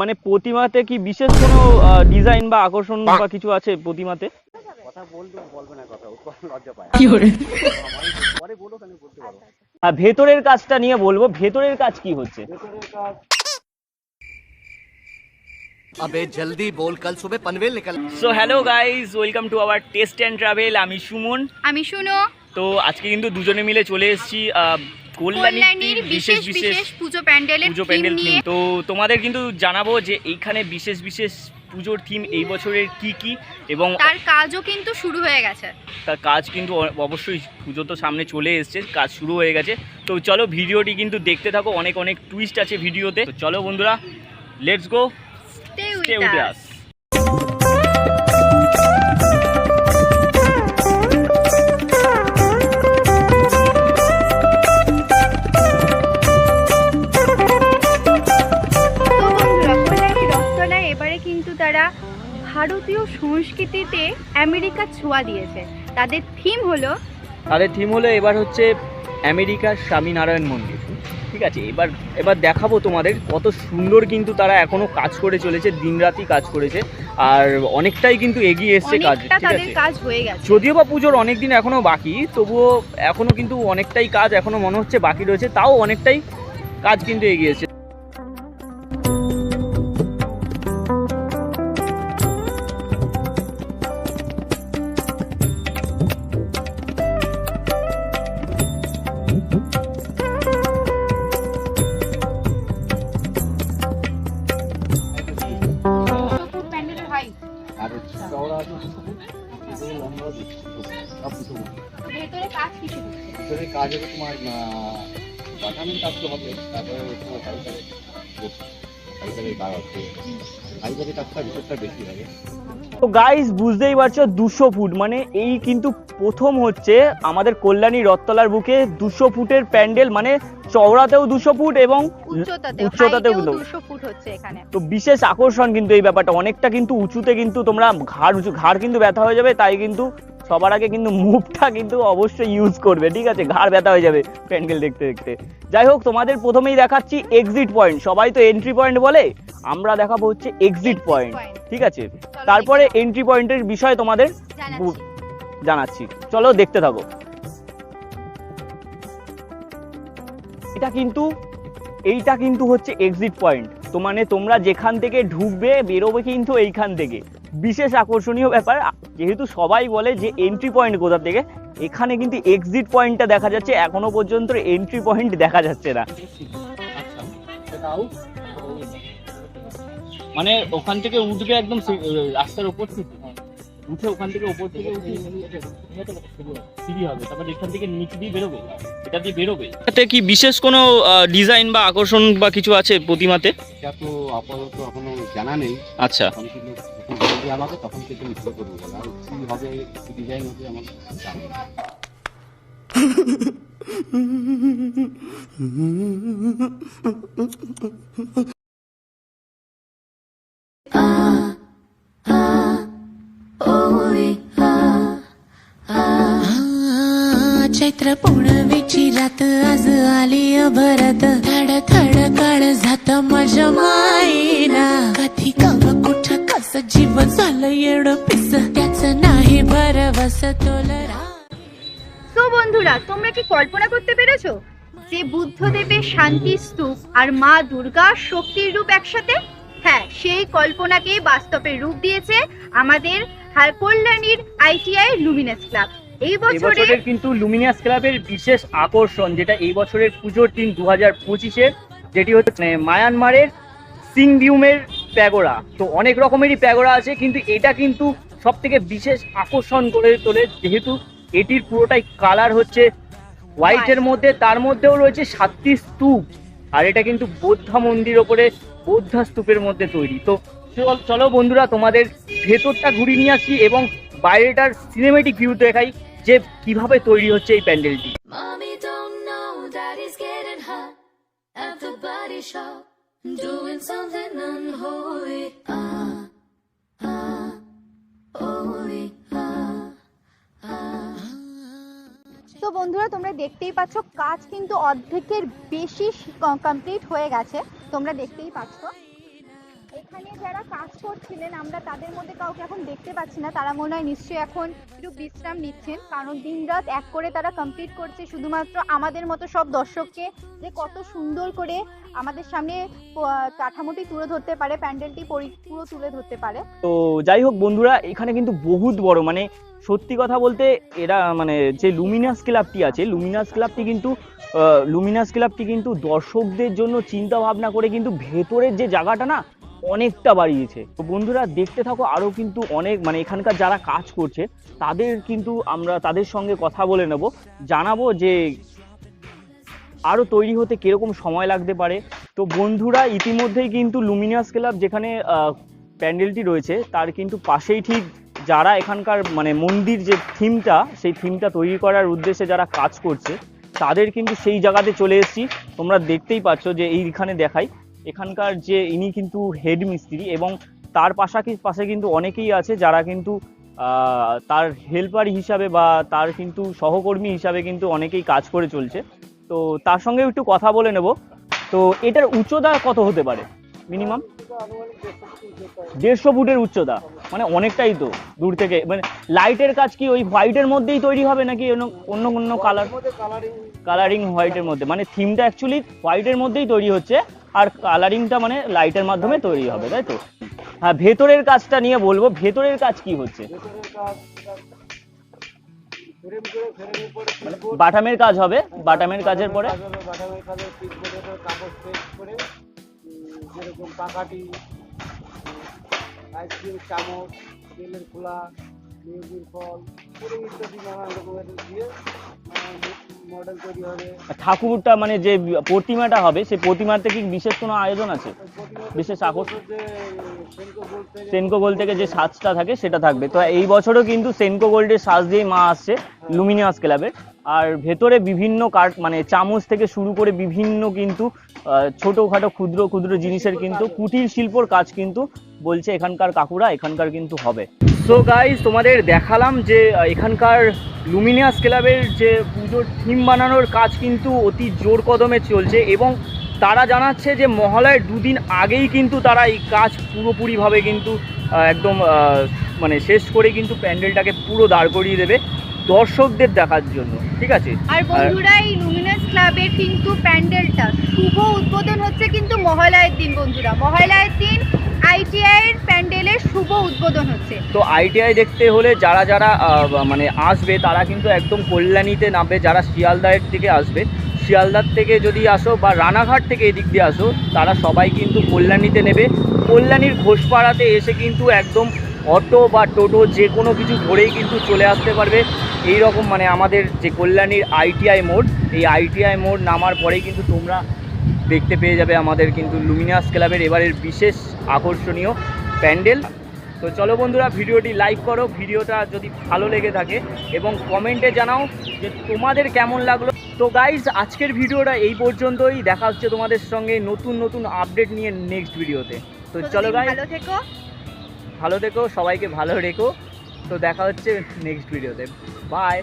মানে প্রতিমাতে কি বিশেষ কোনো ডিজাইন বা আকর্ষণ বা কিছু আছে প্রতিমাতে? হ্যাঁ, ভেতরের কাজটা নিয়ে বলব ভেতরের কাজ কি হচ্ছে? আবে জলদি বল কাল সুবে Panvel নিকল। So hello guys welcome to our taste and travel আমি সুমন। আমি শুনো। তো আজকে কিন্তু দুজনে মিলে চলে এসেছি কল্যাণীর বিশেষ বিশেষ পুজো প্যান্ডেলের পুজো প্যান্ডেল থিম। তো তোমাদের কিন্তু জানাব যে এইখানে বিশেষ বিশেষ পুজোর থিম এই বছরের কি কি এবং তার কাজও কিন্তু শুরু হয়ে গেছে। তার কাজ কিন্তু অবশ্যই পুজো তো সামনে চলে এসছে কাজ শুরু হয়ে গেছে। তো চলো ভিডিওটি কিন্তু দেখতে থাকো অনেক অনেক টুইস্ট আছে ভিডিওতে। তো চলো বন্ধুরা let's go stay with us আমেরিকার ছোঁয়া দিয়েছে। তাদের থিম হলো তাদের থিম হলো এবার হচ্ছে আমেরিকার স্বামীনারায়ণ মন্দির। ঠিক আছে এবার এবার দেখাবো তোমাদের কত সুন্দর কিন্তু তারা এখনও কাজ করে চলেছে দিনরাতি কাজ করেছে আর অনেকটাই কিন্তু এগিয়ে এসছে কাজ অনেকটা ঠিক আছে? কাজ হয়ে গেছে। যদিও বা পুজোর অনেক দিন এখনও বাকি তবুও এখনও কিন্তু অনেকটাই কাজ এখনও মনে হচ্ছে বাকি রয়েছে তাও অনেকটাই কাজ কিন্তু এগিয়েছে তো তো গাইস বুঝতেই পারছ দুশো ফুট মানে এই কিন্তু প্রথম হচ্ছে আমাদের কল্যাণী রথতলার বুকে দুশো ফুটের প্যান্ডেল মানে চওড়াতেও দুশো ফুট এবং উচ্চতাতেও কিন্তু। দুশো ফুট হচ্ছে এখানে। তো বিশেষ আকর্ষণ কিন্তু এই ব্যাপারটা অনেকটা কিন্তু উঁচুতে কিন্তু তোমরা ঘাড় উঁচু ঘাড় কিন্তু ব্যথা হয়ে যাবে তাই কিন্তু সবার আগে কিন্তু মুভটা কিন্তু অবশ্যই ইউজ করবে ঠিক আছে? ঘাড় ব্যথা হয়ে যাবে প্যান্ডেল দেখতে দেখতে। যাই হোক তোমাদের প্রথমেই দেখাচ্ছি এক্সিট পয়েন্ট সবাই তো এন্ট্রি পয়েন্ট বলে? আমরা দেখাবো হচ্ছে এক্সিট পয়েন্ট ঠিক আছে? তারপরে এন্ট্রি পয়েন্টের বিষয় তোমাদের জানাচ্ছি। চলো দেখতে থাকো। এটা কিন্তু, এইটা কিন্তু হচ্ছে এক্সিট পয়েন্ট তো মানে তোমরা যেখান থেকে ঢুকবে, বেরোবে কিন্তু এইখান থেকে। বিশেষ আকর্ষণীয় ব্যাপার, যেহেতু সবাই বলে যে এন্ট্রি পয়েন্ট কোথা থেকে, এখানে কিন্তু এক্সিট পয়েন্টটা দেখা যাচ্ছে, এখনও পর্যন্ত এন্ট্রি পয়েন্ট দেখা যাচ্ছে না। মানে ওখান থেকে উঠবে একদম রাস্তার উপর থেকে। উঠে ওখান থেকে উপর থেকে উঠে সিঁড়ি হবে। তারপর এখান থেকে নিচ দিয়ে বেরোবে। এটা দিয়ে বেরোবে। এটাতে কি বিশেষ কোনো ডিজাইন বা আকর্ষণ বা কিছু আছে প্রতিমাতে? এটা তো আপাতত এখনও জানা নেই। আচ্ছা। আমাকে তখন থেকে আমি করব। আর কি হবে কি ডিজাইন হবে আমার জানা चैत्र पौर्णिमेची रात आज आली भरत थड थड काळ जात माझ्या माईना कधी कव कुठ कस जीवन झालं येड पिस त्याच नाही भरवस तोलरा তো বন্ধুরা তোমরা কি কল্পনা করতে পেরেছো যে বুদ্ধদেবের শান্তি স্তূপ আর মা দুর্গা শক্তির রূপ একসাথে হ্যাঁ সেই কল্পনাকে বাস্তবে রূপ দিয়েছে আমাদের হার- কল্যাণীর আইটিআই লুমিনাস ক্লাব এই বছরের কিন্তু লুমিনিয়াস ক্লাবের বিশেষ আকর্ষণ যেটা এই বছরের পুজোর দিন দু হাজার পঁচিশে যেটি হচ্ছে মানে মায়ানমারের সিংভিউমের প্যাগোরা তো অনেক রকমেরই প্যাগোরা আছে কিন্তু এটা কিন্তু সব থেকে বিশেষ আকর্ষণ করে তোলে যেহেতু এটির পুরোটাই কালার হচ্ছে হোয়াইটের মধ্যে তার মধ্যেও রয়েছে সাতটি স্তূপ আর এটা কিন্তু বৌদ্ধা মন্দির ওপরে বৌদ্ধা স্তূপের মধ্যে তৈরি। তো চল- চলো বন্ধুরা তোমাদের ভেতরটা ঘুরিয়ে নিয়ে আসি এবং বাইরেটার সিনেমেটিক ভিউ দেখাই যে কীভাবে তৈরি হচ্ছে এই প্যান্ডেলটি. Ah, ah, ah. তো বন্ধুরা তোমরা দেখতেই পাচ্ছ কাজ কিন্তু অর্ধেকের বেশি কমপ্লিট হয়ে গেছে তোমরা দেখতেই পাচ্ছ এখানে যারা কাজ করছিলেন, আমরা তাদের মধ্যে কাউকে এখন দেখতে পাচ্ছি না। তারা মনে হয় নিশ্চয়ই এখন একটু বিশ্রাম নিচ্ছেন, কারণ দিনরাত এক করে তারা কমপ্লিট করছে শুধুমাত্র আমাদের মতো সব দর্শককে, যে কত সুন্দর করে আমাদের সামনে কাঠামোটি তুলে ধরতে পারে, প্যান্ডেলটি পুরো তুলে ধরতে পারে। তো যাই হোক বন্ধুরা, এখানে কিন্তু বহুত বড় মানে সত্যি কথা বলতে এরা মানে যে লুমিনাস ক্লাবটি আছে লুমিনাস ক্লাবটি কিন্তু লুমিনাস ক্লাবটি কিন্তু দর্শকদের জন্য চিন্তা ভাবনা করে কিন্তু ভেতরের যে জায়গাটা না অনেকটা বাড়িয়েছে। তো বন্ধুরা, দেখতে থাকো, আরও কিন্তু অনেক মানে এখানকার যারা কাজ করছে, তাদের কিন্তু আমরা তাদের সঙ্গে কথা বলে নেব। জানাব যে আরও তৈরি হতে কীরকম সময় লাগতে পারে। তো বন্ধুরা, ইতিমধ্যেই কিন্তু লুমিনাস ক্লাব যেখানে প্যান্ডেলটি রয়েছে, তার কিন্তু পাশেই ঠিক যারা এখানকার মানে মন্দির যে থিমটা, সেই থিমটা তৈরি করার উদ্দেশ্যে যারা কাজ করছে, তাদের কিন্তু সেই জায়গাতে চলে এসেছি। তোমরা দেখতেই পাচ্ছ যে এইখানে দেখাই। এখানকার যে ইনি কিন্তু হেড মিস্ত্রি এবং তার পাশাকি পাশে কিন্তু অনেকেই আছে যারা কিন্তু তার হেল্পার হিসাবে বা তার কিন্তু সহকর্মী হিসাবে কিন্তু অনেকেই কাজ করে চলছে। তো তার সঙ্গেও একটু কথা বলে নেব। তো এটার উচ্চতা কত হতে পারে? মিনিমাম দেড়শো ফুটের উচ্চতা। মানে অনেকটাই তো দূর থেকে। মানে লাইটের কাজ কি ওই হোয়াইটের মধ্যেই তৈরি হবে নাকি অন্য অন্য অন্য কালার কালারিং হোয়াইটের মধ্যে। মানে থিমটা অ্যাকচুয়ালি হোয়াইটের মধ্যেই তৈরি হচ্ছে। আর কালারিংটা মানে লাইটের মাধ্যমে তৈরি হবে, তাই তো? হ্যাঁ ভেতরের কাজটা নিয়ে বলব, ভেতরের কাজ কি হচ্ছে? বাটামের কাজ হবে, বাটামের কাজের পরে? যেরকম পাকাটি আইসক্রিম চামচ, তেলের খোলা। মেয়েদের ফল পুরো ইত্যাদি নানান রকমের দিয়ে মডেল তৈরি হবে। ঠাকুরটা মানে যে প্রতিমাটা হবে সেই প্রতিমাতে কি বিশেষ কোনো আয়োজন আছে? বিশেষ আকর্ষণ সেনকো গোল্ড থেকে যে সাজটা থাকে সেটা থাকবে। তো এই বছরও কিন্তু সেনকো গোল্ডের সাজ দিয়েই মা আসছে। লুমিনিয়াস ক্লাবের আর ভেতরে বিভিন্ন কাঠ মানে চামচ থেকে শুরু করে বিভিন্ন কিন্তু ছোটখাটো ক্ষুদ্র ক্ষুদ্র জিনিসের কিন্তু কুটির শিল্পর কাজ কিন্তু বলছে এখানকার কাকুরা, এখানকার কিন্তু হবে। সো গাইজ তোমাদের দেখালাম যে এখানকার লুমিনিয়াস ক্লাবের যে পুজোর থিম বানানোর কাজ কিন্তু অতি জোর কদমে চলছে এবং তারা জানাচ্ছে যে মহালয়ের দুদিন আগেই কিন্তু তারা এই কাজ পুরোপুরিভাবে কিন্তু একদম মানে শেষ করে কিন্তু প্যান্ডেলটাকে পুরো দাঁড় করিয়ে দেবে। দর্শকদের দেখার জন্য ঠিক আছে? আর বন্ধুরা এই লুমিনাস ক্লাবের কিন্তু প্যান্ডেলটা শুভ উদ্বোধন হচ্ছে কিন্তু মহালয়ের দিন বন্ধুরা। মহালয়ের দিন আইটিআই এর প্যান্ডেলের শুভ উদ্বোধন হচ্ছে। তো আইটিআই দেখতে হলে যারা যারা মানে আসবে তারা কিন্তু একদম কল্যাণীতে নামবে। যারা শিয়ালদাহের থেকে আসবে শিয়ালদার থেকে যদি আসো বা রানাঘাট থেকে এদিক দিয়ে আসো তারা সবাই কিন্তু কল্যাণীতে নেবে। কল্যাণীর ঘোষপাড়াতে এসে কিন্তু একদম অটো বা টোটো যে কোনো কিছু ধরেই কিন্তু চলে আসতে পারবে। এই রকম মানে আমাদের যে কল্যাণীর আইটিআই মোড় এই আইটিআই মোড় নামার পরেই কিন্তু তোমরা দেখতে পেয়ে যাবে আমাদের কিন্তু লুমিনাস ক্লাবের এবারের বিশেষ আকর্ষণীয় প্যান্ডেল। তো চলো বন্ধুরা ভিডিওটি লাইক করো ভিডিওটা যদি ভালো লেগে থাকে এবং কমেন্টে জানাও যে তোমাদের কেমন লাগল। তো গাইজ আজকের ভিডিওটা এই পর্যন্তই। দেখা হচ্ছে তোমাদের সঙ্গে নতুন নতুন আপডেট নিয়ে নেক্সট ভিডিওতে তো। চলো গাইজ ভালো থেকো। ভালো থেকো সবাইকে ভালো রেখো। তো দেখা হচ্ছে নেক্সট ভিডিওতে বাই